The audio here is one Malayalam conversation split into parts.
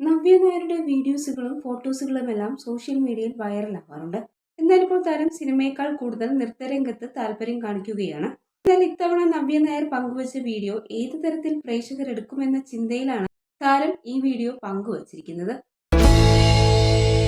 നവ്യ നായരുടെ വീഡിയോസുകളും ഫോട്ടോസുകളും എല്ലാം സോഷ്യൽ മീഡിയയിൽ വൈറലാവാറുണ്ട്. എന്നാൽ ഇപ്പോൾ താരം സിനിമയേക്കാൾ കൂടുതൽ നൃത്തരംഗത്ത് താല്പര്യം കാണിക്കുകയാണ്. എന്നാൽ ഇത്തവണ നവ്യ നായർ പങ്കുവച്ച വീഡിയോ ഏത് തരത്തിൽ പ്രേക്ഷകരെടുക്കുമെന്ന ചിന്തയിലാണ് താരം ഈ വീഡിയോ പങ്കുവച്ചിരിക്കുന്നത്.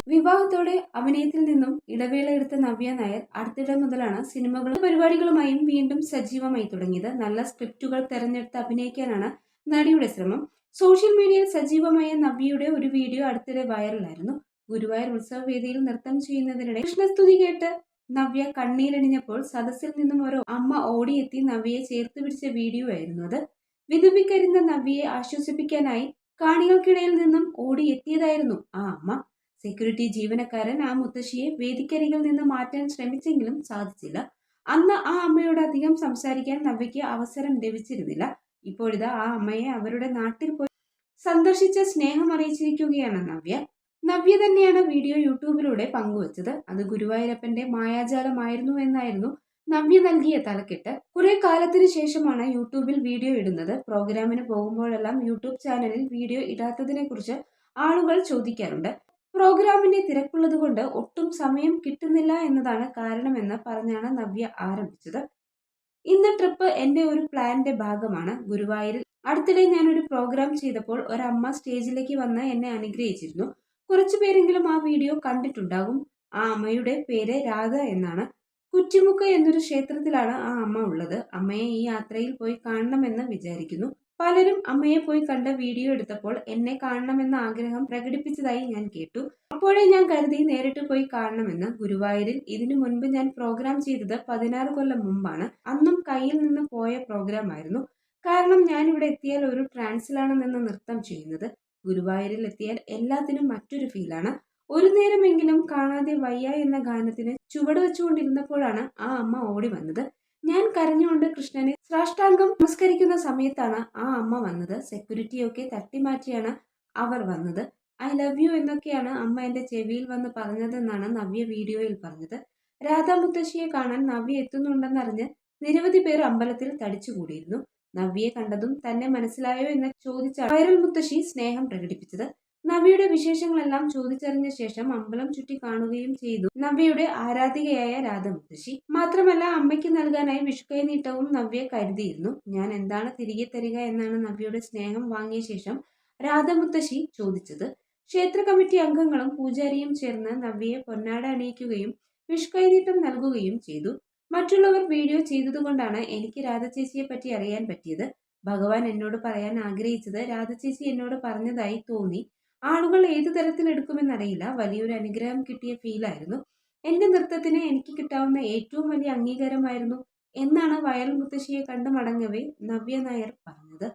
വിവാഹത്തോടെ അഭിനയത്തിൽ നിന്നും ഇടവേള എടുത്ത നവ്യ നായർ അടുത്തിടെ മുതലാണ് സിനിമകളും പരിപാടികളുമായും വീണ്ടും സജീവമായി തുടങ്ങിയത്. നല്ല സ്ക്രിപ്റ്റുകൾ തെരഞ്ഞെടുത്ത് അഭിനയിക്കാനാണ് നടിയുടെ ശ്രമം. സോഷ്യൽ മീഡിയയിൽ സജീവമായ നവ്യയുടെ ഒരു വീഡിയോ അടുത്തിടെ വൈറലായിരുന്നു. ഗുരുവായൂർ ഉത്സവ വേദിയിൽ നൃത്തം ചെയ്യുന്നതിനിടെ കൃഷ്ണസ്തുതി കേട്ട് നവ്യ കണ്ണീരണിഞ്ഞപ്പോൾ സദസ്സിൽ നിന്നും ഒരു അമ്മ ഓടിയെത്തി നവ്യയെ ചേർത്ത് പിടിച്ച വീഡിയോ ആയിരുന്നു അത്. വിതുമ്പിക്കരിഞ്ഞ നവ്യയെ ആശ്വസിപ്പിക്കാനായി കാണികൾക്കിടയിൽ നിന്നും ഓടിയെത്തിയതായിരുന്നു ആ അമ്മ. സെക്യൂരിറ്റി ജീവനക്കാരൻ ആ മുത്തശ്ശിയെ വേദിക്കരികിൽ നിന്ന് മാറ്റാൻ ശ്രമിച്ചെങ്കിലും സാധിച്ചില്ല. അന്ന് ആ അമ്മയോട് അധികം സംസാരിക്കാൻ നവ്യയ്ക്ക് അവസരം ലഭിച്ചിരുന്നില്ല. ഇപ്പോഴിതാ ആ അമ്മയെ അവരുടെ നാട്ടിൽ പോയി സന്ദർശിച്ച സ്നേഹം അറിയിച്ചിരിക്കുകയാണ് നവ്യ. നവ്യ തന്നെയാണ് വീഡിയോ യൂട്യൂബിലൂടെ പങ്കുവച്ചത്. അത് ഗുരുവായൂരപ്പന്റെ മായാജാലമായിരുന്നു എന്നായിരുന്നു നവ്യ നൽകിയ തലക്കെട്ട്. കുറെ കാലത്തിന് ശേഷമാണ് യൂട്യൂബിൽ വീഡിയോ ഇടുന്നത്. പ്രോഗ്രാമിന് പോകുമ്പോഴെല്ലാം യൂട്യൂബ് ചാനലിൽ വീഡിയോ ഇടാത്തതിനെ കുറിച്ച് ആളുകൾ ചോദിക്കാറുണ്ട്. പ്രോഗ്രാമിന്റെ തിരക്കുള്ളതുകൊണ്ട് ഒട്ടും സമയം കിട്ടുന്നില്ല എന്നതാണ് കാരണമെന്ന് പറഞ്ഞാണ് നവ്യ ആരംഭിച്ചത്. ഇന്ന് ട്രിപ്പ് എന്റെ ഒരു പ്ലാനിന്റെ ഭാഗമാണ് ഗുരുവായൂരിൽ. അടുത്തിടെ ഞാനൊരു പ്രോഗ്രാം ചെയ്തപ്പോൾ ഒരമ്മ സ്റ്റേജിലേക്ക് വന്ന് എന്നെ അനുഗ്രഹിച്ചിരുന്നു. കുറച്ചു പേരെങ്കിലും ആ വീഡിയോ കണ്ടിട്ടുണ്ടാകും. ആ അമ്മയുടെ പേര് രാധ എന്നാണ്. കുറ്റിമുക്ക് എന്നൊരു ക്ഷേത്രത്തിലാണ് ആ അമ്മ ഉള്ളത്. അമ്മയെ ഈ യാത്രയിൽ പോയി കാണണമെന്ന് വിചാരിക്കുന്നു. പലരും അമ്മയെ പോയി കണ്ട വീഡിയോ എടുത്തപ്പോൾ എന്നെ കാണണമെന്ന ആഗ്രഹം പ്രകടിപ്പിച്ചതായി ഞാൻ കേട്ടു. അപ്പോഴേ ഞാൻ കരുതി നേരിട്ട് പോയി കാണണമെന്ന് ഗുരുവായൂരിൽ ഇതിനു മുൻപ് ഞാൻ പ്രോഗ്രാം ചെയ്തത് പതിനാറ് കൊല്ലം മുമ്പാണ്. അന്നും കയ്യിൽ നിന്ന് പോയ പ്രോഗ്രാം ആയിരുന്നു. കാരണം ഞാൻ ഇവിടെ എത്തിയാൽ ഒരു ട്രാൻസിലാണ് നിന്ന് നൃത്തം ചെയ്യുന്നത്. ഗുരുവായൂരിൽ എത്തിയാൽ എല്ലാത്തിനും മറ്റൊരു ഫീലാണ് ഒരു നേരമെങ്കിലും കാണാതെ വയ്യ എന്ന ഗാനത്തിന് ചുവട് വെച്ചുകൊണ്ടിരുന്നപ്പോഴാണ് ആ അമ്മ ഓടി വന്നത്. ഞാൻ കരഞ്ഞുകൊണ്ട് കൃഷ്ണനെ സാഷ്ടാംഗം നമസ്കരിക്കുന്ന സമയത്താണ് ആ അമ്മ വന്നത്. സെക്യൂരിറ്റിയൊക്കെ തട്ടിമാറ്റിയാണ് അവർ വന്നത്. ഐ ലവ് യു എന്നൊക്കെയാണ് അമ്മ എന്റെ ചെവിയിൽ വന്ന് പറഞ്ഞതെന്നാണ് നവ്യ വീഡിയോയിൽ പറഞ്ഞത്. രാധാ മുത്തശ്ശിയെ കാണാൻ നവ്യ എത്തുന്നുണ്ടെന്നറിഞ്ഞ് നിരവധി പേർ അമ്പലത്തിൽ തടിച്ചുകൂടിയിരുന്നു നവ്യയെ കണ്ടതും തന്നെ മനസ്സിലായോ എന്ന് ചോദിച്ച വൈറൽ മുത്തശ്ശി സ്നേഹം പ്രകടിപ്പിച്ചത്. നവ്യയുടെ വിശേഷങ്ങളെല്ലാം ചോദിച്ചറിഞ്ഞ ശേഷം അമ്പലം ചുറ്റി കാണുകയും ചെയ്തു നവ്യയുടെ ആരാധികയായ രാധമുത്തശ്ശി മാത്രമല്ല അമ്മയ്ക്ക് നൽകാനായി വിഷുക്കൈ നീട്ടവും നവ്യ കരുതിയിരുന്നു. ഞാൻ എന്താണ് തിരികെ തരിക എന്നാണ് നവ്യയുടെ സ്നേഹം വാങ്ങിയ ശേഷം രാധമുത്തശ്ശി ചോദിച്ചത്. ക്ഷേത്ര കമ്മിറ്റി അംഗങ്ങളും പൂജാരിയും ചേർന്ന് നവ്യയെ പൊന്നാട അണിയിക്കുകയും വിഷുക്കൈനീട്ടം നൽകുകയും ചെയ്തു. മറ്റുള്ളവർ വീഡിയോ ചെയ്തതുകൊണ്ടാണ് എനിക്ക് രാധചേച്ചിയെ പറ്റി അറിയാൻ പറ്റിയത്. ഭഗവാൻ എന്നോട് പറയാൻ ആഗ്രഹിച്ചത് രാധചേച്ചി എന്നോട് പറഞ്ഞതായി തോന്നി. ആളുകൾ ഏതു തരത്തിൽ എടുക്കുമെന്നറിയില്ല വലിയൊരു അനുഗ്രഹം കിട്ടിയ ഫീലായിരുന്നു എന്റെ നൃത്തത്തിന് എനിക്ക് കിട്ടാവുന്ന ഏറ്റവും വലിയ അംഗീകാരമായിരുന്നു എന്നാണ് വയൽ മുത്തശ്ശിയെ കണ്ടു മടങ്ങവേ നവ്യ നായർ പറഞ്ഞത്.